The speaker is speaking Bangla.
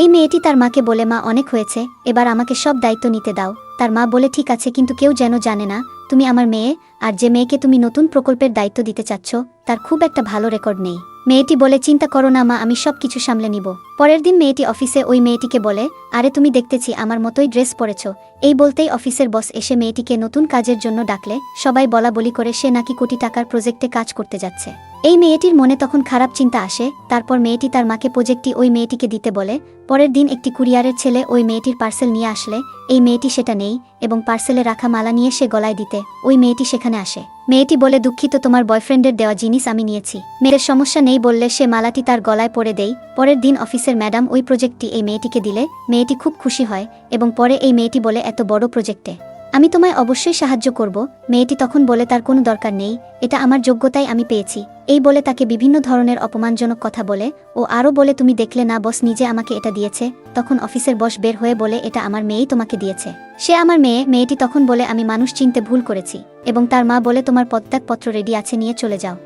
এই মেয়েটি তার মাকে বলে, মা, অনেক হয়েছে, এবার আমাকে সব দায়িত্ব নিতে দাও। তার মা বলে, ঠিক আছে, কিন্তু কেউ যেন জানে না, তুমি আমার মেয়ে, আর যে মেয়েকে তুমি নতুন প্রকল্পের দায়িত্ব দিতে চাচ্ছ, তার খুব একটা ভালো রেকর্ড নেই। মেয়েটি বলে, চিন্তা করো না, মা, আমি সব কিছু সামলে নিব। পরের দিন মেয়েটি অফিসে ওই মেয়েটিকে বলে, আরে, তুমি দেখতেছি, আমার মতোই ড্রেস পরেছ। এই বলতেই অফিসের বস এসে মেয়েটিকে নতুন কাজের জন্য ডাকলে, সবাই বলা বলি করে সে নাকি কোটি টাকার প্রজেক্টে কাজ করতে যাচ্ছে। এই মেয়েটির মনে তখন খারাপ চিন্তা আসে, তারপর মেয়েটি তার মাকে প্রজেক্টটি ওই মেয়েটিকে দিতে বলে। পরের দিন একটি কুরিয়ারের ছেলে ওই মেয়েটির পার্সেল নিয়ে আসলে, এই মেয়েটি সেটা নেই, এবং পার্সেলে রাখা মালা নিয়ে সে গলায় দিতে, ওই মেয়েটি সেখানে আসে। মেয়েটি বলে, দুঃখিত, তোমার বয়ফ্রেন্ডের দেওয়া জিনিস আমি নিয়েছি। মেয়ের সমস্যা নেই বললে সে মালাটি তার গলায় পরে দেই। পরের দিন অফিসের ম্যাডাম ওই প্রজেক্টটি এই মেয়েটিকে দিলে, মেয়েটি খুব খুশি হয়, এবং পরে এই মেয়েটি বলে, এত বড় প্রজেক্টে। আমি তোমায় অবশ্যই সাহায্য করব। মেয়েটি তখন বলে, তার কোনো দরকার নেই। এটা আমার যোগ্যতাই, আমি পেয়েছি। এই বলে তাকে বিভিন্ন ধরনের অপমানজনক কথা বলে ও আরও বলে, তুমি দেখলে না, বস নিজে আমাকে এটা দিয়েছে। তখন অফিসের বস বের হয়ে বলে, এটা আমার মেয়েই তোমাকে দিয়েছে। সে আমার মেয়ে, মেয়েটি তখন বলে, আমি মানুষ চিনতে ভুল করেছি এবং তার মা বলে, তোমার পদত্যাগপত্র রেডি আছে, নিয়ে চলে যাও।